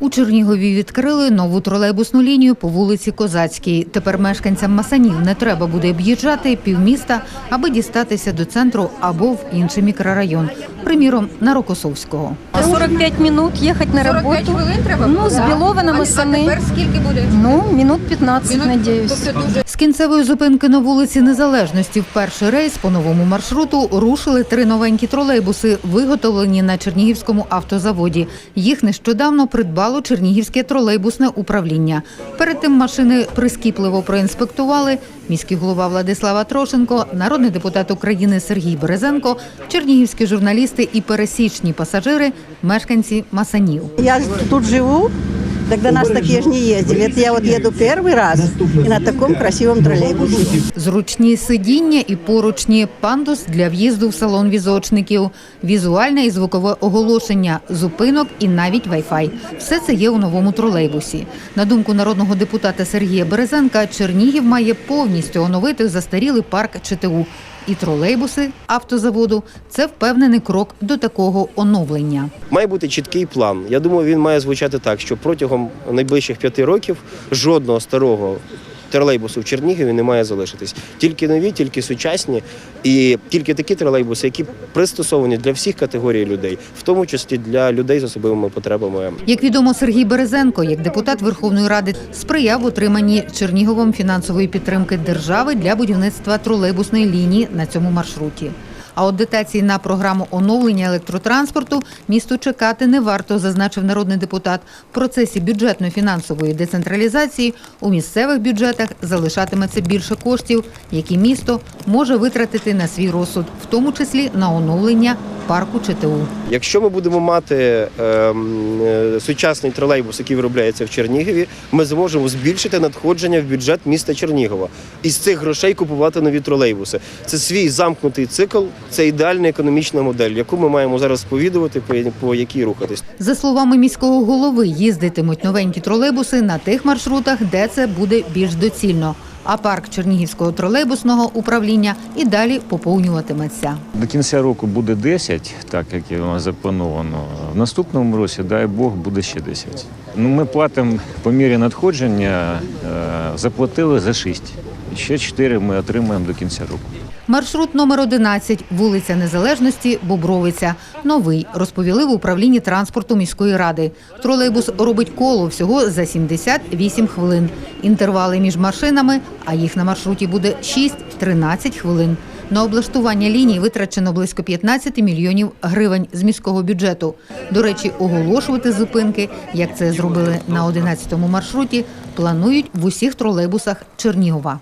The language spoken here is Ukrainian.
У Чернігові відкрили нову тролейбусну лінію по вулиці Козацькій. Тепер мешканцям Масанів не треба буде об'їжджати півміста, аби дістатися до центру або в інший мікрорайон, приміром на Рокосовського. 45 минут ехать на 45 работу. хвилин треба? Ну, з. Білова на Масани. А тепер скільки буде? Ну, минут 15, Минут? надеюсь. Тобто дуже З кінцевої зупинки на вулиці Незалежності в перший рейс по новому маршруту рушили три новенькі тролейбуси, виготовлені на Чернігівському автозаводі. Їх нещодавно придбало Чернігівське тролейбусне управління. Перед тим машини прискіпливо проінспектували міський голова Владислава Трошенко, народний депутат України Сергій Березенко, чернігівські журналісти і пересічні пасажири, мешканці Масанів. Я тут живу, тогда нас такие же не ездили. Это я вот еду первый раз и на таком красивом троллейбусе. Зручні сидіння і поручні пандус для в'їзду в салон візочників, візуальне і звукове оголошення, зупинок і навіть Wi-Fi. Все це є у новому тролейбусі. На думку народного депутата Сергія Березенка, Чернігів має повністю оновити застарілий парк ЧТУ. І тролейбуси автозаводу це впевнений крок до такого оновлення. Має бути чіткий план. Я думаю, він має звучати так, що протягом найближчих п'яти років жодного старого тролейбусу в Чернігові не має залишитись. Тільки нові, тільки сучасні, і тільки такі тролейбуси, які пристосовані для всіх категорій людей, в тому числі для людей з особливими потребами. Як відомо, Сергій Березенко, як депутат Верховної Ради, сприяв отриманні Черніговом фінансової підтримки держави для будівництва тролейбусної лінії на цьому маршруті. А от дотації на програму оновлення електротранспорту місту чекати не варто, зазначив народний депутат. В процесі бюджетно-фінансової децентралізації у місцевих бюджетах залишатиметься більше коштів, які місто може витратити на свій розсуд, в тому числі на оновлення парку ЧТУ. Якщо ми будемо мати ем, е, сучасний тролейбус, який виробляється в Чернігові, ми зможемо збільшити надходження в бюджет міста Чернігова і з цих грошей купувати нові тролейбуси. Це свій замкнутий цикл, це ідеальна економічна модель, яку ми маємо зараз сповідувати, по, по якій рухатись. За словами міського голови, їздитимуть новенькі тролейбуси на тих маршрутах, де це буде більш доцільно. А парк Чернігівського тролейбусного управління і далі поповнюватиметься. До кінця року буде 10, так як і у заплановано. В наступному році, дай Бог, буде ще 10. Ну, ми платимо по мірі надходження, е, заплатили за 6. Ще 4 ми отримаємо до кінця року. Маршрут номер 11, вулиця Незалежності, Бобровиця. Новий, розповіли в управлінні транспорту міської ради. Тролейбус робить коло всього за 78 хвилин. Інтервали між машинами, а їх на маршруті буде 6-13 хвилин. На облаштування ліній витрачено близько 15 мільйонів гривень з міського бюджету. До речі, оголошувати зупинки, як це зробили на 11-му маршруті, планують в усіх тролейбусах Чернігова.